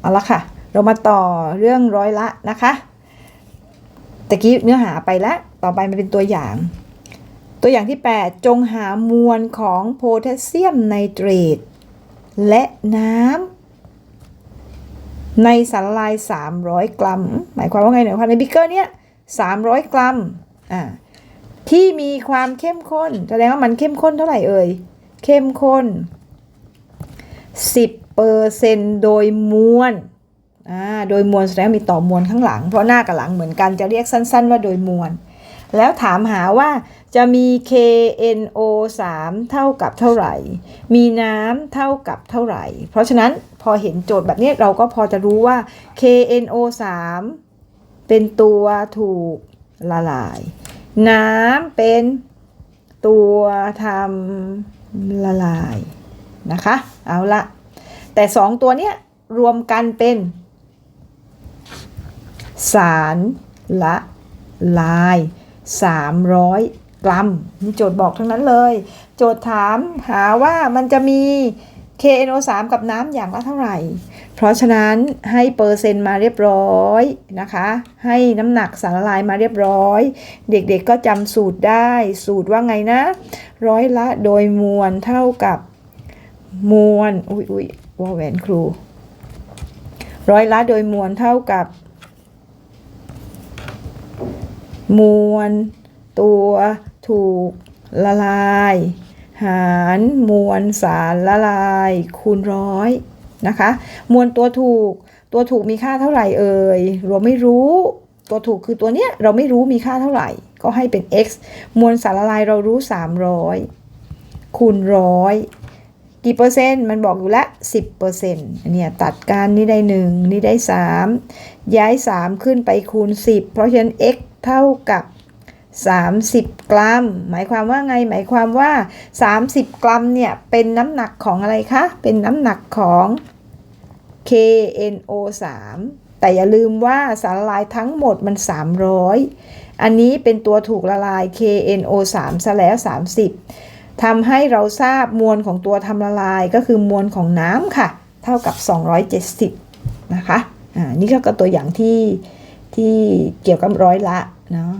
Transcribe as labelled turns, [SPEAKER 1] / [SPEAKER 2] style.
[SPEAKER 1] เอาละค่ะ เรามาต่อเรื่องร้อยละนะคะตะกี้เนื้อหาไปแล้ว ต่อไปมันเป็นตัวอย่าง ตัวอย่างที่ 8 จงหามวลของโพแทสเซียมไนเตรตและน้ำในสารละลาย 300 กรัม หมายความว่าไงเนี่ยในบิ๊กเกอร์เนี้ย300 กรัมอ่าที่มีความเข้มข้น แสดงว่ามันเข้มข้นเท่าไหร่เอ่ย เข้มข้น 10 เปอร์เซนโดยมวลอ่าโดยมวลแสดงมีต่อมวลข้างหลัง เพราะหน้ากับหลังเหมือนกันจะเรียกสั้น ๆ ว่าโดยมวลแล้วถามหาว่าจะมี KNO3 เท่ากับเท่าไหร่ มีน้ำเท่ากับเท่าไหร่ เพราะฉะนั้นพอเห็นโจทย์แบบนี้เราก็พอจะรู้ว่า KNO3 เป็นตัวถูกละลาย น้ำเป็นตัวทำละลายนะคะ เอาละ แต่สองตัวเนี้ยรวมกันเป็น สารละลาย 300 กรัมนี่โจทย์บอกทั้งนั้นเลย โจทย์ถามหาว่ามันจะมี KNO3 กับน้ำอย่างละเท่าไหร่ เพราะฉะนั้นให้เปอร์เซ็นต์มาเรียบร้อยนะคะ ให้น้ำหนักสารละลายมาเรียบร้อย เด็กๆก็จำสูตรได้ สูตรว่าไงนะ ร้อยละโดยมวลเท่ากับ มวลอุ้ยอุ้ยว่าแหวนครู ร้อยละโดยมวลเท่ากับ มวล ตัวถูกละลาย หารมวลสารละลาย คูณร้อยนะคะ มวลตัวถูก ตัวถูกมีค่าเท่าไหร่เอ่ยเราไม่รู้ ตัวถูกคือตัวเนี้ยเราไม่รู้มีค่าเท่าไหร่ ก็ให้เป็น x มวลสารละลายเรารู้ 300คูณร้อย กี่เปอร์เซ็นต์ มันบอกอยู่แล้ว10เปอร์เซ็นต์เนี่ยตัดกันนี่ได้ 1 นี่ได้ 3 ย้าย 3 ขึ้นไปคูณ 10 เพราะฉะนั้น x เท่ากับ 30 กรัม หมายความว่าไง หมายความว่า 30 กรัมเนี่ย เป็นน้ำหนักของอะไรคะ เป็นน้ำหนักของ KNO3 แต่อย่าลืมว่าสารละลายทั้งหมดมัน 300 อันนี้เป็นตัวถูกละลาย KNO3 ซะแล้ว 30 ทำให้เราทราบมวลของตัวทำละลายก็คือมวลของน้ำค่ะ เท่ากับ 270 นะคะ อ่า นี่ก็ตัวอย่างที่ที่เกี่ยวกับร้อยละเนาะ